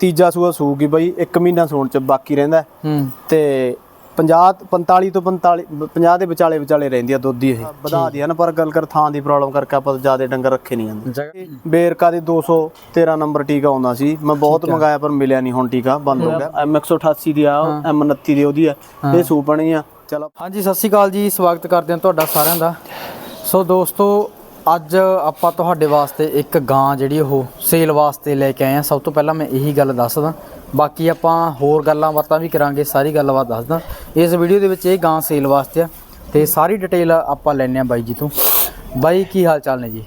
ਤੀਜਾ ਸੂਆ ਸੂਗੀ ਬਈ 1 ਮਹੀਨਾ ਸੂਣ ਚ ਬਾਕੀ ਰਹਿੰਦਾ। ਹੈ। ਤੇ 50 45 ਤੋਂ 45 50 ਦੇ ਵਿਚਾਲੇ ਵਿਚਾਲੇ ਰਹਿੰਦੀ ਆ ਦੁੱਧ ਦੀ ਇਹ। ਵਧਾ ਦੀ ਆ ਨਾ ਪਰ ਗੱਲ ਕਰ ਥਾਂ ਦੀ ਪ੍ਰੋਬਲਮ ਕਰਕੇ ਆਪਾਂ ਜ਼ਿਆਦਾ ਡੰਗਰ ਰੱਖੇ ਨਹੀਂ ਜਾਂਦੇ। ਬੇਰਕਾ ਦੇ 213 ਨੰਬਰ ਟੀਕਾ ਆਉਂਦਾ ਸੀ। ਮੈਂ ਬਹੁਤ ਮੰਗਾਇਆ ਪਰ ਮਿਲਿਆ ਨਹੀਂ ਹੁਣ ਟੀਕਾ ਬੰਦ ਹੋ ਗਿਆ। M188 ਦੀ ਆ M29 ਦੀ ਉਹਦੀ ਆ। ਇਹ ਸੂ ਬਣੀ ਆ ਚਲੋ। ਹਾਂਜੀ ਸਤਿ ਸ਼੍ਰੀ ਅਕਾਲ ਜੀ। ਸਵਾਗਤ ਕਰਦੇ ਹਾਂ ਤੁਹਾਡਾ ਸਾਰਿਆਂ ਦਾ। ਸੋ ਦੋਸਤੋ ਅੱਜ ਆਪਾਂ ਤੁਹਾਡੇ ਵਾਸਤੇ ਇੱਕ ਗਾਂ ਜਿਹੜੀ ਉਹ ਸੇਲ ਵਾਸਤੇ ਲੈ ਕੇ ਆਏ ਹਾਂ। ਸਭ ਤੋਂ ਪਹਿਲਾਂ ਮੈਂ ਇਹੀ ਗੱਲ ਦੱਸਦਾ। ਬਾਕੀ ਆਪਾਂ ਹੋਰ ਗੱਲਾਂ ਬਾਤਾਂ ਵੀ ਕਰਾਂਗੇ ਸਾਰੀ ਗੱਲਬਾਤ ਦੱਸਦਾ। ਇਸ ਵੀਡੀਓ ਦੇ ਵਿੱਚ ਇਹ ਗਾਂ ਸੇਲ ਵਾਸਤੇ ਆ ਤੇ ਸਾਰੀ ਡਿਟੇਲ ਆਪਾਂ ਲੈਣੇ ਆ ਬਾਈ ਜੀ ਤੋਂ। ਬਾਈ ਕੀ ਹਾਲ ਚਾਲ ਨੇ ਜੀ?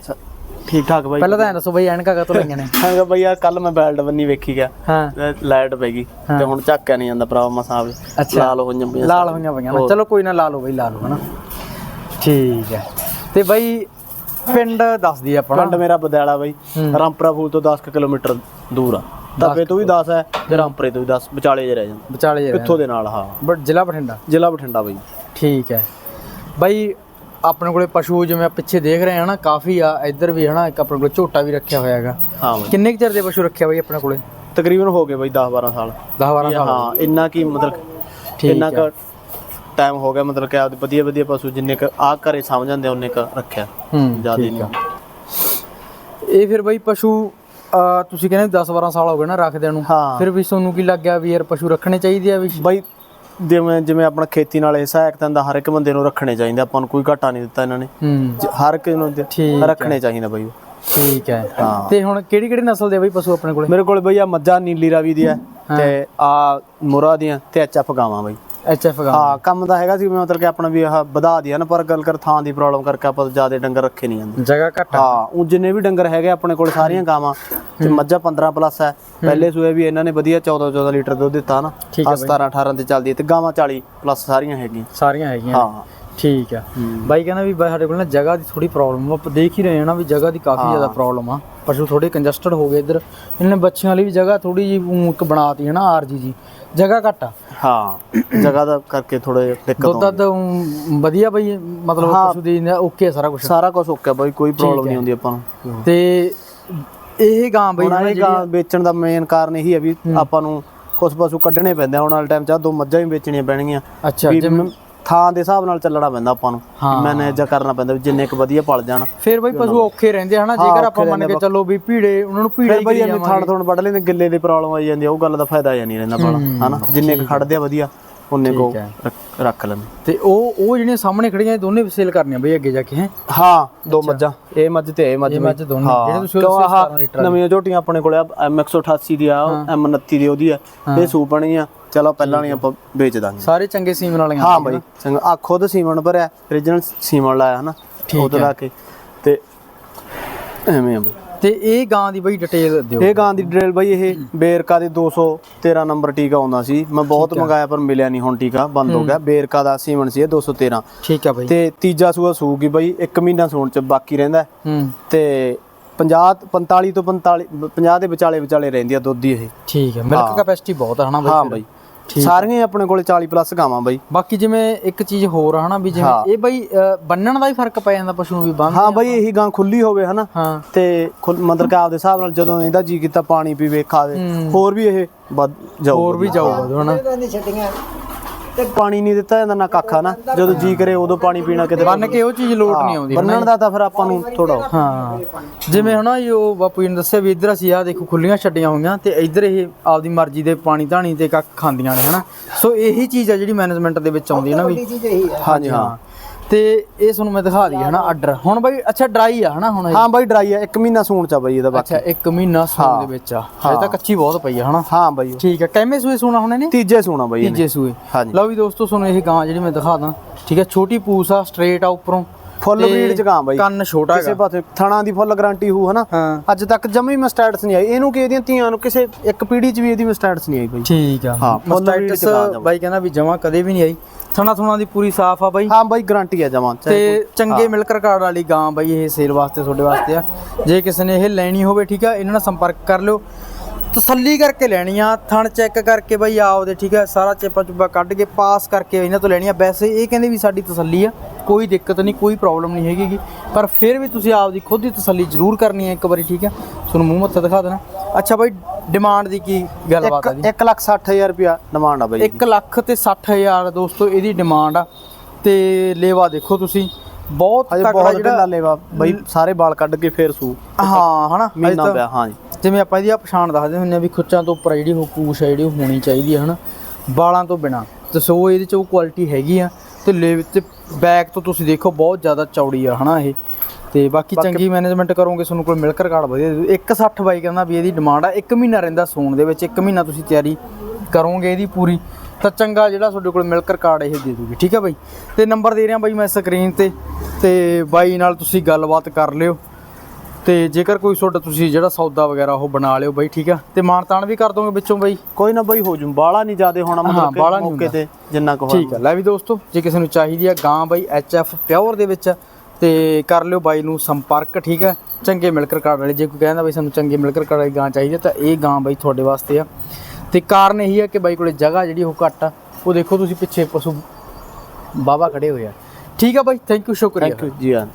ਠੀਕ ਠਾਕ ਬਾਈ। ਪਹਿਲਾਂ ਤਾਂ ਐਂ ਦੱਸੋ ਬਾਈ ਐਨਕਾ ਕਾ ਤੋਂ ਲਈਆਂ ਨੇ? ਹਾਂ ਬਈ ਯਾਰ ਕੱਲ ਮੈਂ ਬੈਲਟ ਬੰਨੀ ਵੇਖੀ ਗਿਆ ਹਾਂ। ਲਾਈਟ ਪੈ ਗਈ। ਤੇ ਹੁਣ ਝੱਕਿਆ ਨਹੀਂ ਜਾਂਦਾ ਭਰਾ ਮਸਾਂ। ਲਾਲ ਹੋ ਜਾਂਦੀਆਂ ਲਾਲ ਹੋਈਆਂ ਪਈਆਂ ਚਲੋ ਕੋਈ ਨਾ ਲਾ ਲਓ ਬਾਈ ਲਾ ਲਓ ਹਨਾ। ਠੀਕ ਹੈ। ਤੇ ਬਾਈ ਪਿੰਡ ਦੱਸ ਦੀ ਆਪਣਾ ਪਿੰਡ ਮੇਰਾ ਬਦੈਲਾ ਬਾਈ ਰਾਮਪੁਰਾ ਫੂਲ ਤੋਂ 10 ਕੁ ਕਿਲੋਮੀਟਰ ਦੂਰ ਆ। ਤੱਬੇ ਤੋਂ ਵੀ 10 ਹੈ ਤੇ ਰਾਮਪੁਰੇ ਤੋਂ ਵੀ 10 ਵਿਚਾਲੇ ਜੇ ਰਹਿ ਜਾਂਦਾ। ਵਿਚਾਲੇ ਜਿਹੜਾ ਪਿੱਥੋਂ ਦੇ ਨਾਲ ਹਾਂ। ਬਟ ਜ਼ਿਲ੍ਹਾ ਬਠਿੰਡਾ? ਜ਼ਿਲ੍ਹਾ ਬਠਿੰਡਾ ਬਾਈ। ਠੀਕ ਹੈ। ਬਾਈ ਆਪਣੇ ਕੋਲੇ ਪਸ਼ੂ ਜਿਵੇਂ ਆ ਪਿੱਛੇ ਦੇਖ ਰਹੇ ਹਾਂ ਨਾ ਕਾਫੀ ਆ ਇੱਧਰ ਵੀ ਹਨਾ ਇੱਕ ਆਪਣੇ ਕੋਲੇ ਝੋਟਾ ਵੀ ਰੱਖਿਆ ਹੋਇਆ ਹੈਗਾ। ਹਾਂ ਕਿੰਨੇ ਚਿਰ ਦੇ ਪਸ਼ੂ ਰੱਖਿਆ ਬਾਈ ਆਪਣੇ ਕੋਲੇ? ਤਕਰੀਬਨ ਹੋ ਗਏ ਬਾਈ 10 12 ਸਾਲ। 10 12 ਸਾਲ। ਹਾਂ ਇੰਨਾ ਕੀ ਮਤਲਬ ਠੀਕ ਇੰਨਾ ਕੁ ਟਾਈਮ ਹੋ ਗਿਆ ਮਤਲਬ ਕਿ ਆਪਦੇ ਵਧੀਆ ਵਧੀਆ ਪਸ਼ੂ ਜਿੰਨੇ ਕ ਆ ਘਰੇ ਸਮਝ ਜਾਂਦੇ ਉਹਨੇ ਕ ਰੱਖਿਆ। ਹੂੰ ਜ਼ਿਆਦਾ ਨਹੀਂ। ਇਹ ਫਿਰ ਬਾਈ ਪਸ਼ੂ ਅਹ ਤੁਸੀਂ ਕਹਿੰਦੇ 10 12 ਸਾਲ ਹੋ ਗਏ ਨਾ ਰੱਖਦਿਆਂ ਨੂੰ। ਹਾਂ। ਫਿਰ ਵੀ ਤੁਹਾਨੂੰ ਕੀ ਲੱਗਿਆ ਵੀ ਯਾਰ ਪਸ਼ੂ ਰੱਖਣੇ ਚਾਹੀਦੇ ਆ ਵੀ? ਬਾਈ ਜਿਵੇਂ ਜਿਵੇਂ ਆਪਣਾ ਖੇਤੀ ਨਾਲ ਇਹ ਸਹਾਇਕ ਤਾਂ ਹਰ ਇੱਕ ਬੰਦੇ ਨੂੰ ਰੱਖਣੇ ਚਾਹੀਦੇ ਆਪਾਂ ਨੂੰ ਕੋਈ ਘਾਟਾ ਨਹੀਂ ਦਿੱਤਾ ਇਹਨਾਂ ਨੇ। ਹੂੰ। ਜ- ਹਰ ਇੱਕ ਨੂੰ ਦੇ- ਠੀਕ ਰੱਖਣੇ ਚਾਹੀਦੇ ਬਾਈ। ਉਹ। ਠੀਕ ਹੈ ਹਾਂ। ਤੇ ਹੁਣ ਕਿਹੜੀ ਕਿਹੜੀ ਨਸਲ ਦੇ ਆ ਬਾਈ ਪਸ਼ੂ ਆਪਣੇ ਕੋਲੇ? ਮੇਰੇ ਕੋਲ ਬਈ ਆ ਮੱਝਾਂ ਨੀਲੀ ਰਾਵੀ ਦੀ ਹੈ। ਤੇ ਆ ਮੁਰਾ ਦੀਆਂ ਤੇ ਐਚਐਫ ਗਾਵਾਂ ਬਈ। ਐਚ ਐਫ ਗਾ ਹਾਂ ਕੰਮ ਤਾਂ ਹੈਗਾ ਸੀ ਮਤਲਬ ਕਿ ਆਪਣਾ ਵੀ ਆਹ ਵਧਾ ਦਿਆ ਨਾ ਪਰ ਗੱਲ ਕਰ ਥਾਂ ਦੀ ਪ੍ਰੋਬਲਮ ਕਰਕੇ ਆਪਾਂ ਜ਼ਿਆਦਾ ਡੰਗਰ ਰੱਖੇ ਨਹੀਂ ਜਾਂਦੇ। ਜਗ੍ਹਾ ਘੱਟ ਆ। ਹਾਂ ਉਹ ਜਿੰਨੇ ਵੀ ਡੰਗਰ ਹੈਗੇ ਆਪਣੇ ਕੋਲ ਸਾਰੀਆਂ ਗਾਵਾਂ ਤੇ ਮੱਝਾਂ 15 ਪਲੱਸ ਹੈ। ਪਹਿਲੇ ਸੂਏ ਵੀ ਇਹਨਾਂ ਨੇ ਵਧੀਆ 14 14 ਲੀਟਰ ਦੁੱਧ ਦਿੱਤਾ ਨਾ। ਠੀਕ ਆਹ 17 18 ਤੇ ਚੱਲਦੀ ਹੈ ਤੇ ਗਾਵਾਂ 40 ਪਲੱਸ ਸਾਰੀਆਂ ਹੈਗੀਆਂ। ਸਾਰੀਆਂ ਹੈਗੀਆਂ। ਹਾਂ। ਠੀਕ ਆ। ਬਾਈ ਕਹਿੰਦਾ ਵੀ ਬਾਈ ਸਾਡੇ ਕੋਲ ਨਾ ਜਗ੍ਹਾ ਦੀ ਥੋੜੀ ਪ੍ਰੋਬਲਮ ਆ। ਆਪਾਂ ਦੇਖ ਹੀ ਰਹੇ ਹਾਂ ਨਾ ਵੀ ਜਗ੍ਹਾ ਦੀ ਕਾਫੀ ਜ਼ਿਆਦਾ ਪ੍ਰੋਬਲਮ ਆ। ਪਸ਼ੂ ਥੋੜੇ ਕੰਜਸਟਡ ਹੋ ਗਏ ਇੱਧਰ। ਇਹਨਾਂ ਬੱਚਿਆਂ ਲਈ ਵੀ ਜਗ੍ਹਾ ਥੋੜੀ ਜੀ ਇੱਕ ਬਣਾਤੀ ਹੈ ਨਾ ਆਰਜੀ ਜੀ। ਜਗ੍ਹਾ ਘੱਟ ਆ। ਹਾਂ ਜਗ੍ਹਾ ਦਾ ਕਰਕੇ ਥੋੜੇ ਦਿੱਕਤ ਦੁੱਧ ਦੱਧ ਵਧੀਆ ਬਈ ਮਤਲਬ ਪਸ਼ੂ ਦੀ ਓਕੇ ਆ ਸਾਰਾ ਕੁਝ ਸਾਰਾ ਕੁਝ ਓਕੇ ਬਾਈ ਕੋਈ ਪ੍ਰੋਬਲਮ ਨਹੀਂ ਹੁੰਦੀ ਆਪਾਂ ਨੂੰ। ਤੇ ਇਹ ਗਾਂ ਬਈ ਹੁਣ ਇਹ ਗਾਂ ਵੇਚਣ ਦਾ ਮੇਨ ਕਾਰਨ ਇਹੀ ਹੈ ਵੀ ਆਪਾਂ ਨੂੰ ਕੁਝ ਪਸ਼ੂ ਕੱਢਣੇ ਪੈਂਦੇ ਆ। ਆਉਣ ਵਾਲੇ ਟਾਈਮ 'ਚ ਦੋ ਮੱਝਾਂ ਵੀ ਵੇਚਣੀਆਂ ਪੈਣਗੀਆਂ। ਅੱਛਾ ਥਾਂ ਦੇ ਹਿਸਾਬ ਨਾਲ ਚੱਲਣਾ ਪੈਂਦਾ ਆਪਾਂ ਨੂੰ ਮੈਨੇਜ ਕਰਨਾ ਪੈਂਦਾ ਜਿੰਨੇ ਕੁ ਵਧੀਆ ਪਲ ਜਾਣ। ਫਿਰ ਬਈ ਪਸ਼ੂ ਔਖੇ ਰਹਿੰਦੇ ਆ ਹਨਾ ਜੇਕਰ ਆਪਾਂ ਮੰਨ ਕੇ ਚੱਲੋ ਵੀ ਭੀੜੇ ਉਹਨਾਂ ਨੂੰ ਭੀੜੇ ਬਈ ਐਵੇਂ ਥਣ ਥਣ ਵੱਢ ਲੈਂਦੇ ਗਿੱਲੇ ਦੀ ਪ੍ਰੋਬਲਮ ਆਈ ਜਾਂਦੀ ਆ ਉਹ ਗੱਲ ਦਾ ਫਾਇਦਾ ਜਾਂ ਨਹੀਂ ਰਹਿੰਦਾ ਪਾਲਾ ਹਨਾ? ਜਿੰਨੇ ਕੁ ਖੜਦੇ ਆ ਵਧੀਆ ਉਹਨੇ ਕੋ ਰੱਖ- ਲੈਣ ਤੇ ਉਹ ਉਹ ਜਿਹੜੀਆਂ ਸਾਹਮਣੇ ਖੜੀਆਂ ਇਹ ਦੋਨੇ ਸੇਲ ਕਰਨੀਆਂ ਬਈ ਅੱਗੇ ਜਾ ਕੇ ਹੈ? ਹਾਂ ਦੋ ਮੱਝਾਂ ਇਹ ਮੱਝ ਤੇ ਇਹ ਮੱਝ ਇਹ। ਮੱਝ ਦੋਨੇ ਹਾਂ, ਜਿਹੜੇ ਤੁਸੀਂ ਕਿਉਂ ਆਹ 17 ਲੀਟਰ ਨਵੀਆਂ ਝੋਟੀਆਂ ਆਪਣੇ ਕੋਲੇ M188 ਦੀ ਆ M29 ਦੀ ਉਹਦੀ ਆ ਇਹ ਸੂ ਬਣੀ ਆ ਚਲੋ ਪਹਿਲਾਂ ਨਹੀਂ ਆਪਾਂ ਵੇਚ ਦਾਂਗੇ। ਸਾਰੇ ਚੰਗੇ ਸੀਮਨ ਵਾਲੀਆਂ ਹਾਂ ਬਾਈ ਚੰਗਾ। ਆ ਖੁਦ ਸੀਮਨ ਭਰਿਆ origignal ਸੀਮਨ ਲਾਇਆ ਹਨਾ ਉਹ ਲਾ ਕੇ। ਤੇ ਐਵੇਂ ਆ ਬਾਈ। ਤੇ ਇਹ ਗਾਂ ਦੀ ਬਈ ਡਿਟੇਲ ਦਿਓ। ਇਹ ਗਾਂ ਦੀ ਡਰੇਲ ਬਾਈ ਇਹ ਬੇਰਕਾ ਦੇ 213 ਨੰਬਰ ਟੀਕਾ ਆਉਂਦਾ ਸੀ। ਮੈਂ ਬਹੁਤ ਮੰਗਾਇਆ ਪਰ ਮਿਲਿਆ ਨਹੀਂ ਹੁਣ ਟੀਕਾ ਬੰਦ ਹੋ ਗਿਆ। ਬੇਰਕਾ ਦਾ ਸੀਮਨ ਸੀ ਇਹ 213 ਠੀਕ ਆ ਬਈ। ਤੇ ਤੀਜਾ ਸੂਆ ਸੂਗੀ ਬਾਈ 1 ਮਹੀਨਾ ਸੂਣ ਚ ਬਾਕੀ ਰਹਿੰਦਾ। ਹੈ। ਹੂੰ ਤੇ 50 45 ਤੋਂ 45 50 ਦੇ ਵਿਚਾਲੇ ਵਿਚਾਲੇ ਰਹਿੰਦੀ ਆ ਦੁੱਧ ਦੀ ਇਹ। ਠੀਕ ਹੈ। ਮਿਲਕ ਕੈਪੈਸਿਟੀ ਬਹੁਤ ਆ ਹਨਾ ਬਈ ਹਾਂ। ਬਾਈ। ਸਾਰੀਆਂ ਹੀ ਆਪਣੇ ਕੋਲੇ 40 ਪਲੱਸ ਗਾਵਾਂ ਬਾਈ। ਬਾਕੀ ਜਿਵੇਂ ਇੱਕ ਚੀਜ਼ ਹੋਰ ਆ ਹਨਾ ਵੀ ਜਿਵੇਂ ਇਹ ਬਈ ਬੰਨਣ ਦਾ ਹੀ ਫ਼ਰਕ ਪੈ ਜਾਂਦਾ ਪਸ਼ੂ ਨੂੰ ਵੀ ਬੰਨ ਹਾਂ ਬਾਈ ਇਹੀ ਗਾਂ ਖੁੱਲੀ ਹੋਵੇ ਹਨਾ। ਤੇ ਮਤਲਬ ਕਿ ਆਪਦੇ ਹਿਸਾਬ ਨਾਲ ਜਦੋਂ ਇਹਦਾ ਜੀ ਕੀਤਾ ਪਾਣੀ ਪੀਵੇ ਖਾਵੇ ਹੋਰ ਵੀ ਇਹ ਵੱਧ ਹੋਰ ਵੀ ਜਾਊਗਾ ਹਨਾ। ਪਾਣੀ ਨਹੀਂ ਦਿੱਤਾ ਜਾਂਦਾ ਨਾ ਕੱਖਾ ਨਾ। ਜਦੋਂ ਜੀ ਕਰੇ ਉਦੋਂ ਪਾਣੀ ਪੀਣਾ ਕਿਤੇ ਬੰਨ ਕੇ ਉਹ ਚੀਜ਼ ਲੋਟ ਨਹੀਂ ਆਉਂਦੀ ਬੰਨਣ ਦਾ ਤਾਂ ਫਿਰ ਆਪਾਂ ਨੂੰ ਥੋੜਾ ਹਾਂ। ਜਿਵੇਂ ਹਨਾ ਇਹ ਉਹ ਬਾਪੂ ਜੀ ਨੇ ਦੱਸਿਆ ਵੀ ਇੱਧਰ ਅਸੀਂ ਆ ਦੇਖੋ ਖੁੱਲੀਆਂ ਛੱਡੀਆਂ ਹੋਈਆਂ ਤੇ ਇੱਧਰ ਇਹ ਆਪਦੀ ਮਰਜ਼ੀ ਦੇ ਪਾਣੀ ਧਾਣੀ ਤੇ ਕੱਖ ਖਾਂਦੀਆਂ ਨੇ ਹਨਾ। ਸੋ ਇਹੀ ਚੀਜ਼ ਆ ਜਿਹੜੀ ਮੈਨੇਜਮੈਂਟ ਦੇ ਵਿੱਚ ਆਉਂਦੀ ਹੈ ਨਾ ਵੀ ਹਾਂਜੀ ਹਾਂ। ਤੇ ਇਹ ਤੁਹਾਨੂੰ ਮੈਂ ਦਿਖਾ ਦਈ ਹਨਾ ਆਰਡਰ ਹੁਣ ਬਾਈ ਅੱਛਾ ਡਰਾਈ ਆ ਹਨਾ ਹੁਣ? ਹਾਂ ਬਾਈ ਡਰਾਈ ਆ 1 ਮਹੀਨਾ ਸੂਣ ਚ ਆ ਬਾਈ ਇਹਦਾ ਬਾਕੀ। ਅੱਛਾ 1 ਮਹੀਨਾ ਸੂਣ ਦੇ ਵਿੱਚ ਆ। ਹਜੇ ਤਾਂ ਕੱਚੀ ਬਹੁਤ ਪਈ ਆ ਹਨਾ? ਹਾਂ ਬਾਈ। ਠੀਕ ਹੈ ਕਿੰਨੇ ਸੂਏ ਸੂਣਾ ਹੁਣ ਇਹਨੇ? ਤੀਜੇ ਸੂਣਾ ਬਾਈ ਤੀਜੇ ਸੂਏ। ਹਾਂਜੀ। ਲਓ ਵੀ ਦੋਸਤੋ ਤੁਹਾਨੂੰ ਇਹ ਗਾਂ ਜਿਹੜੀ ਮੈਂ ਦਿਖਾ ਦਾਂ। ਠੀਕ ਹੈ ਛੋਟੀ ਪੂਸ ਆ ਸਟ੍ਰੇਟ ਆ ਉੱਪਰੋਂ। ਫੁੱਲ ਬਰੀਡ ਚ ਗਾਂ ਬਾਈ। ਕੰਨ ਛੋਟਾ ਕਿਸੇ ਪਾਸੇ ਥਣਾ ਦੀ ਫੁੱਲ ਗਾਰੰਟੀ ਹੋਊ ਹਨਾ? ਹਾਂ। ਅੱਜ ਤੱਕ ਜਮੀ ਮਸਟੈਟਸ ਨਹੀਂ ਆਈ। ਇਹਨੂੰ ਕਿ ਇਹਦੀਆਂ ਧੀਆਂ ਨੂੰ ਕਿਸੇ ਇੱਕ ਪੀੜੀ ਚ ਵੀ ਇਹਦੀ ਮਸਟੈਟਸ ਨਹੀਂ ਆਈ ਬਾਈ। ਠੀਕ ਆ। ਹਾਂ, ਮਸਟੈਟਸ। ਬਾਈ ਕਹਿੰਦਾ ਵੀ ਜਮਾ ਕਦੇ ਵੀ ਨਹੀਂ ਆਈ। ਥਣਾ ਥੁਣਾ ਦੀ ਪੂਰੀ ਸਾਫ਼ ਆ ਬਾਈ। ਹਾਂ ਬਾਈ ਗਾਰੰਟੀ ਆ ਜਮਾਂ ਤੇ ਚੰਗੇ ਮਿਲਕ ਰਿਕਾਰਡ ਵਾਲੀ ਗਾਂ ਬਾਈ ਇਹ ਸੇਲ ਵਾਸਤੇ ਤੁਹਾਡੇ ਵਾਸਤੇ ਆ। ਜੇ ਕਿਸੇ ਨੇ ਇਹ ਲੈਣੀ ਹੋਵੇ ਠੀਕ ਆ ਇਹਨਾਂ ਨਾਲ ਸੰਪਰਕ ਕਰ ਲਿਓ। ਤਸੱਲੀ ਕਰਕੇ ਲੈਣੀ ਆ ਥਣ ਚੈੱਕ ਕਰਕੇ ਬਾਈ ਆਪਦੇ ਠੀਕ ਆ ਸਾਰਾ ਚੇਪਾ ਚੁੱਪਾ ਕੱਢ ਕੇ ਪਾਸ ਕਰਕੇ ਇਹਨਾਂ ਤੋਂ ਲੈਣੀ ਆ। ਵੈਸੇ ਇਹ ਕਹਿੰਦੇ ਵੀ ਸਾਡੀ ਤਸੱਲੀ ਆ ਕੋਈ ਦਿੱਕਤ ਨਹੀਂ ਕੋਈ ਪ੍ਰੋਬਲਮ ਨਹੀਂ ਹੈਗੀ। ਪਰ ਫਿਰ ਵੀ ਤੁਸੀਂ ਆਪਦੀ ਖੁਦ ਦੀ ਤਸੱਲੀ ਜ਼ਰੂਰ ਕਰਨੀ ਹੈ ਇੱਕ ਵਾਰੀ ਠੀਕ ਹੈ ਤੁਹਾਨੂੰ ਮੂੰਹ ਮੱਥਾ ਦਿਖਾ ਦੇਣਾ। ਅੱਛਾ ਬਾਈ ਡਿਮਾਂਡ ਦੀ ਕੀ ਗੱਲਬਾਤ ਹੈ ਜੀ? 1 ਲੱਖ 60000 ਰੁਪਿਆ ਡਿਮਾਂਡ ਆ ਬਾਈ ਜੀ 1 ਲੱਖ ਤੇ 60000 ਦੋਸਤੋ ਇਹਦੀ ਡਿਮਾਂਡ ਆ। ਤੇ ਲੇਵਾ ਦੇਖੋ ਤੁਸੀਂ। ਬਹੁਤ ਤਕੜਾ ਜਿਹੜਾ ਲੇਵਾ ਬਾਈ ਸਾਰੇ ਵਾਲ ਕੱਢ ਕੇ ਫੇਰ ਸੂ। ਹਾਂ ਹਨਾ? ਮਹੀਨਾ ਪਿਆ ਹਾਂ ਜੀ। ਜਿਵੇਂ ਆਪਾਂ ਇਹਦੀ ਆ ਪਛਾਣ ਦੱਸਦੇ ਹੁੰਦੇ ਆ ਵੀ ਖੁੱਚਾਂ ਤੋਂ ਉੱਪਰ ਜਿਹੜੀ ਉਹ ਪੂਛ ਹੈ ਜਿਹੜੀ ਹੋਣੀ ਚਾਹੀਦੀ ਹੈ ਹਨਾ? ਵਾਲਾਂ ਤੋਂ ਬਿਨਾ। ਤੇ ਸੋ ਇਹਦੇ ਚ ਉਹ ਕੁਆਲਿਟੀ ਹੈਗੀ ਆ। ਤੇ ਲੇਵ ਤੇ ਬੈਕ ਤੋਂ ਤੁਸੀਂ ਦੇਖੋ ਬਹੁਤ ਜ਼ਿਆਦਾ ਚੌੜੀ ਆ ਹਨਾ ਇਹ। ਤੇ ਬਾਕੀ ਚੰਗੀ ਮੈਨੇਜਮੈਂਟ ਕਰੋਗੇ ਤੁਹਾਨੂੰ ਕੋਲ ਮਿਲਕ ਰਿਕਾਰਡ ਵਧੀਆ ਦੇ ਦੂ 160 ਬਾਈ ਕਹਿੰਦਾ ਵੀ ਇਹਦੀ ਡਿਮਾਂਡ ਆ 1 ਮਹੀਨਾ ਰਹਿੰਦਾ ਸੂਣ ਦੇ ਵਿੱਚ 1 ਮਹੀਨਾ ਤੁਸੀਂ ਤਿਆਰੀ ਕਰੋਗੇ ਇਹਦੀ ਪੂਰੀ ਤਾਂ ਚੰਗਾ ਜਿਹੜਾ ਤੁਹਾਡੇ ਕੋਲ ਮਿਲਕ ਰਿਕਾਰਡ ਇਹ ਦੇ ਦੂਗੀ ਠੀਕ ਹੈ ਬਾਈ? ਤੇ ਨੰਬਰ ਦੇ ਰਿਹਾ ਬਾਈ ਮੈਂ ਸਕਰੀਨ ਤੇ ਤੇ ਬਾਈ ਨਾਲ ਤੁਸੀਂ ਗੱਲਬਾਤ ਕਰ ਲਿਓ। ਤੇ ਜੇਕਰ ਕੋਈ ਤੁਹਾਡਾ ਤੁਸੀਂ ਜਿਹੜਾ ਸੌਦਾ ਵਗੈਰਾ ਉਹ ਬਣਾ ਲਿਓ ਬਾਈ ਠੀਕ ਆ? ਤੇ ਮਾਨਤਾਨ ਵੀ ਕਰ ਦੋਗੇ ਵਿੱਚੋਂ ਬਾਈ? ਕੋਈ ਨਾ ਬਾਈ ਹੋ ਜੂ। ਬਾਲਾ ਨਹੀਂ ਜ਼ਿਆਦੇ ਹੋਣਾ ਮਤਲਬ ਕਿ ਮੌਕੇ। ਤੇ ਜਿੰਨਾ ਕੁ ਠੀਕ ਆ ਲੈ ਵੀ ਦੋਸਤੋ ਜੇ ਕਿਸੇ ਨੂੰ ਚਾਹੀਦੀ ਆ ਗਾਂ ਬਾਈ ਐਫ ਪਿਓਰ ਦੇ ਵਿੱਚ ਤੇ ਕਰ ਲਿਓ ਬਾਈ ਨੂੰ ਸੰਪਰਕ, ਠੀਕ ਹੈ? ਚੰਗੇ ਮਿਲਕ ਰਿਕਾਰਡ ਵਾਲੇ, ਜੇ ਕੋਈ ਕਹਿੰਦਾ ਬਈ ਸਾਨੂੰ ਚੰਗੇ ਮਿਲਕ ਰਿਕਾਰਡ ਵਾਲੀ ਗਾਂ ਚਾਹੀਦੀ ਤਾਂ ਇਹ ਗਾਂ ਬਾਈ ਤੁਹਾਡੇ ਵਾਸਤੇ ਆ। ਤੇ ਕਾਰਨ ਇਹੀ ਆ ਕਿ ਬਾਈ ਕੋਲੇ ਜਗ੍ਹਾ ਜਿਹੜੀ ਉਹ ਘੱਟ ਆ। ਉਹ ਦੇਖੋ ਤੁਸੀਂ ਪਿੱਛੇ ਪਸ਼ੂ ਬਾਬਾ ਖੜੇ ਹੋਏ ਆ। ਠੀਕ ਆ ਬਾਈ ਥੈਂਕ ਯੂ ਸ਼ੁਕਰੀਆ। ਥੈਂਕ ਯੂ ਜੀ ਹਾਂ